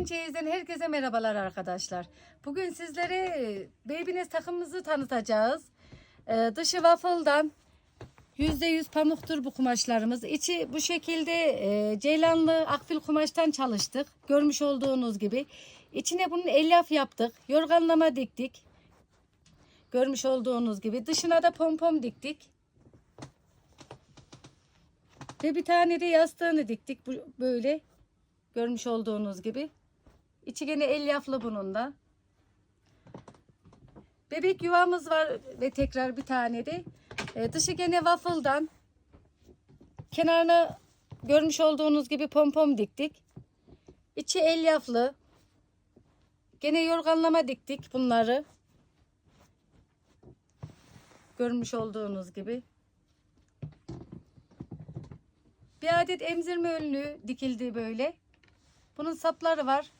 Ben Çeyiz'den herkese merhabalar arkadaşlar. Bugün sizlere Babynest takımımızı tanıtacağız. Ee, dışı waffle'dan %100 pamuktur bu kumaşlarımız. İçi bu şekilde e, ceylanlı akfil kumaştan çalıştık. Görmüş olduğunuz gibi. İçine bunun elyaf yaptık. Yorganlama diktik. Görmüş olduğunuz gibi. Dışına da pompom diktik. Ve bir tane de yastığını diktik böyle. Görmüş olduğunuz gibi. İçi gene elyaflı bunun da. Bebek yuvamız var ve tekrar bir tane de. E, dışı gene waffle'dan. Kenarına görmüş olduğunuz gibi pompom diktik. İçi elyaflı. Gene yorganlama diktik bunları. Görmüş olduğunuz gibi. Bir adet emzirme önlüğü dikildi böyle. Bunun sapları var.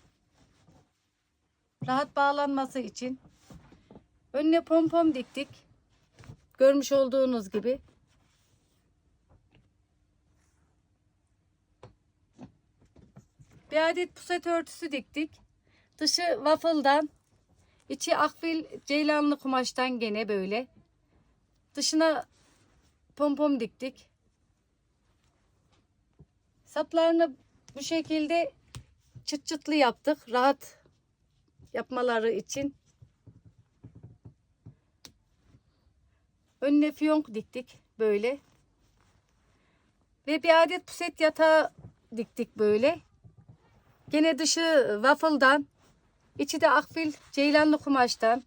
Rahat bağlanması için. Önüne pompom diktik. Görmüş olduğunuz gibi. Bir adet puset örtüsü diktik. Dışı waffle'dan. içi akfil ceylanlı kumaştan gene böyle. Dışına pompom diktik. Saplarını bu şekilde çıt çıtlı yaptık. Rahat yapmaları için. Önüne fiyonk diktik böyle. Ve bir adet puset yatağı diktik böyle. Gene dışı waffle'dan. içi de akfil ceylanlı kumaştan.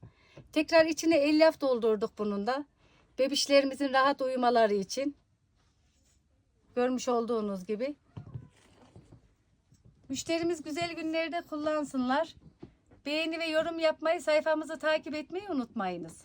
Tekrar içine elyaf doldurduk bunun da. Bebişlerimizin rahat uyumaları için. Görmüş olduğunuz gibi. Müşterimiz güzel günlerde kullansınlar. Beğeni ve yorum yapmayı, sayfamızı takip etmeyi unutmayınız.